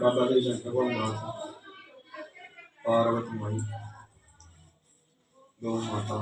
बाबा के भगवान माता पार्वती माई गौ माता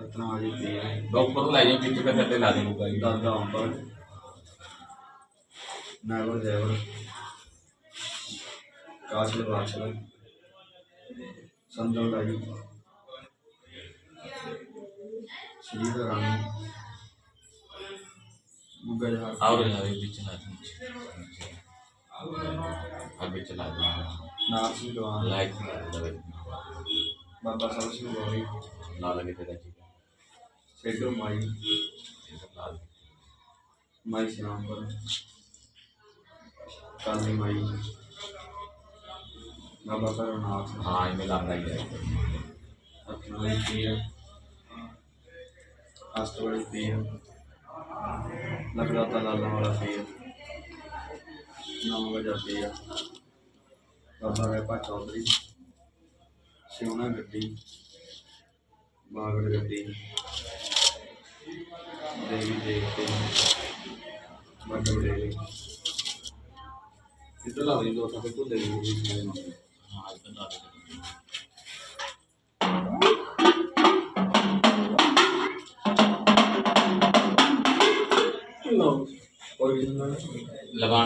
रत्ना आदि ऊपर लाइए पीछे का चट्टे ला देगा दादा अंबर नागर देवर काशल वाचल संदल लाइए श्री और अभी भी चला अभी चला लाइट बाबा सरस्वती गौरी ना लगे तेरा जी सेडो माई। माई श्याम पर। काली माई। बाबा करुणाथ हाँ मिला अपना प्रिय। अस्त बड़े प्रिय। ਲਗਾਤਾਰ ਲਾਲਾਂ ਵਾਲਾ ਪੀਰ ਨਾਮ ਵਜਾ ਪੀਰ ਬਾਬਾ ਰੈਪਾ ਚੌਧਰੀ। ਸਿਉਣਾ ਗੱਡੀ। ਬਾਗੜ ਗੱਡੀ। ਦੇਵੀ ਦੇਵਤੇ ਮੱਟਮ ਦੇਵੀ ਇਧਰ ਲਾ ਲਈ ਦੋ, ਸਾਡੇ ਕੋਲ ਦੇਵੀ ਦੇਵੀ ਹਾਂ, ਇਧਰ ਲਾ ਲਈ। ओरिजिनल लगा